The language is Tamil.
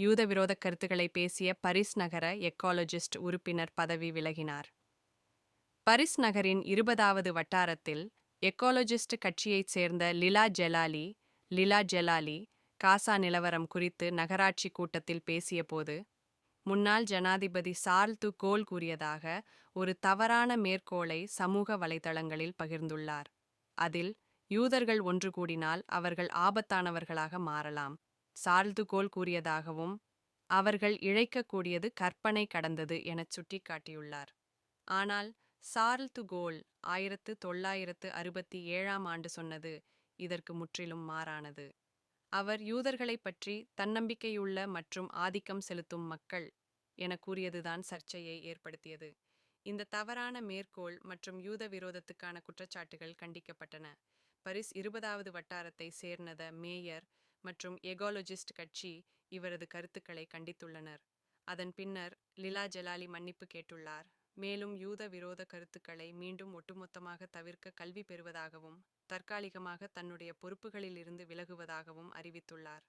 யூத விரோத கருத்துக்களை பேசிய பரிஸ் நகர எக்காலஜிஸ்ட் உறுப்பினர் பதவி விலகினார். பரிஸ் நகரின் இருபதாவது வட்டாரத்தில் எக்காலஜிஸ்ட் கட்சியைச் சேர்ந்த லிலா ஜெலாலி லிலா ஜெலாலி காசா நிலவரம் குறித்து நகராட்சி கூட்டத்தில் பேசியபோது முன்னாள் ஜனாதிபதி சார்ல் து கோல் கூறியதாக ஒரு தவறான மேற்கோளை சமூக வலைதளங்களில் பகிர்ந்துள்ளார். அதில் யூதர்கள் ஒன்று கூடினால் அவர்கள் ஆபத்தானவர்களாக மாறலாம். சார்துகோல் கூறியதாகவும் அவர்கள் இழைக்கக்கூடியது கற்பனை கடந்தது எனச் சுட்டிக்காட்டியுள்ளார். ஆனால் சார்ல் துகோல் ஆயிரத்து தொள்ளாயிரத்து அறுபத்தி ஏழாம் ஆண்டு சொன்னது இதற்கு முற்றிலும் மாறானது. அவர் யூதர்களைப் பற்றி தன்னம்பிக்கையுள்ள மற்றும் ஆதிக்கம் செலுத்தும் மக்கள் என கூறியதுதான் சர்ச்சையை ஏற்படுத்தியது. இந்த தவறான மேற்கோள் மற்றும் யூத விரோதத்துக்கான குற்றச்சாட்டுகள் கண்டிக்கப்பட்டன. பரிஸ் இருபதாவது வட்டாரத்தை சேர்ந்த மேயர் மற்றும் எகாலஜிஸ்ட் கட்சி இவரது கருத்துக்களை கண்டித்துள்ளனர். அதன் பின்னர் லிலா ஜலாலி மன்னிப்பு கேட்டுள்ளார். மேலும் யூத விரோத கருத்துக்களை மீண்டும் ஒட்டுமொத்தமாக தவிர்க்க கல்வி பெறுவதாகவும் தற்காலிகமாக தன்னுடைய பொறுப்புகளில் இருந்து விலகுவதாகவும் அறிவித்துள்ளார்.